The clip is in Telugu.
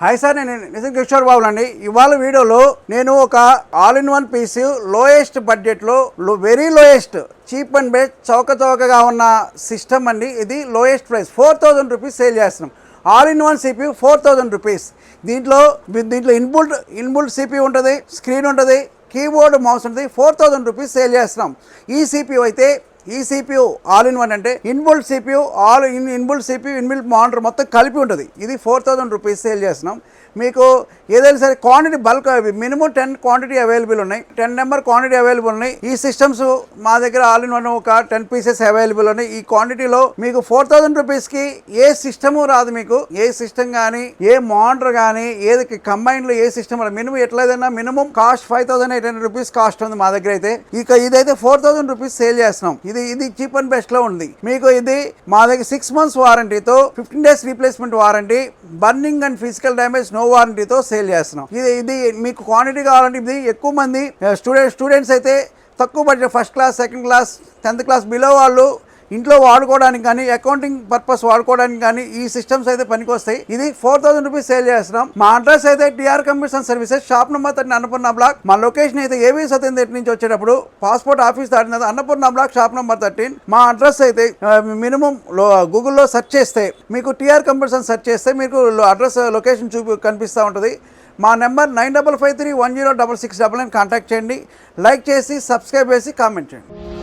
హాయ్ సార్ నేను నితిన్ కిషోర్ బాబు అండి ఇవాళ వీడియోలో నేను ఒక all in one piece lowest బడ్జెట్లో very lowest cheap and best చౌక చౌకగా ఉన్న సిస్టమ్ అండి. ఇది lowest price four thousand rupees sale చేస్తున్నాం. All in one CPU four thousand rupees దీంట్లో దీంట్లో ఇన్బుల్ట్ ఇన్బుల్ట్ సిపి ఉంటుంది స్క్రీన్ ఉంటుంది కీబోర్డ్ మౌస్ ఉంటుంది ఫోర్ థౌజండ్ రూపీస్ సేల్ చేస్తున్నాం. ఈ సిపియు అయితే ఈ సిపియు ఆల్ ఇన్ వన్ అంటే inbuilt CPU all in inbuilt CPU inbuilt monitor మొత్తం కలిపి ఉంటుంది. ఇది ఫోర్ థౌజండ్ రూపీస్ సేల్ చేస్తున్నాం. మీకు ఏదైనా సరే quantity bulk minimum ten quantity available ఉన్నాయి. టెన్ నెంబర్ క్వాంటిటీ అవైలబుల్ ఉన్నాయి. ఈ సిస్టమ్స్ మా దగ్గర ఆల్ ఇన్ వన్ ఒక టెన్ పీసెస్ అవైలబుల్ ఉన్నాయి. ఈ క్వాంటిటీలో మీకు ఫోర్ థౌజండ్ రూపీస్కి ఏ సిస్టము రాదు మీకు. ఏ సిస్టమ్ కానీ ఏ మానిటర్ కానీ ఏది కంబైన్లో ఏ సిస్టమ్ మినిమం ఎట్లయినా minimum cost five thousand eight hundred rupees cost ఉంది మా దగ్గర అయితే. ఇక ఇదైతే ఫోర్ థౌసండ్ రూపీస్ సేల్ చేస్తున్నాం. ఇది ఇది ఇది చీప్ అండ్ బెస్ట్లో ఉంది. మీకు ఇది మా దగ్గర six months వారంటీతో fifteen days replacement warranty burning and physical damage no వారంటీతో sale చేస్తున్నాం. ఇది ఇది మీకు క్వాంటిటీ కావాలంటే ఇది ఎక్కువ మంది స్టూడెంట్ స్టూడెంట్స్ అయితే తక్కువ budget first class second class tenth class below వాళ్ళు ఇంట్లో వాడుకోవడానికి కానీ అకౌంటింగ్ పర్పస్ వాడుకోవడానికి కానీ ఈ సిస్టమ్స్ అయితే పనికొస్తాయి. ఇది ఫోర్ థౌసండ్ రూపీస్ సేల్ చేస్తున్నాం. మా అడ్రస్ అయితే TR computers services shop number thirty Annapurna block మా లొకేషన్ అయితే ఏవి సత్యం నుంచి వచ్చేటప్పుడు passport office దాటినది Annapurna block shop number thirteen మా అడ్రస్ అయితే మినిమం గూగుల్లో సెర్చ్ చేస్తే మీకు టీఆర్ కంప్యూటర్స్ సెర్చ్ చేస్తే మీకు అడ్రస్ లొకేషన్ చూపి కనిపిస్తూ ఉంటుంది. మా number nine double five three one zero double six double nine contact చేయండి. లైక్ చేసి సబ్స్క్రైబ్ చేసి కామెంట్ చేయండి.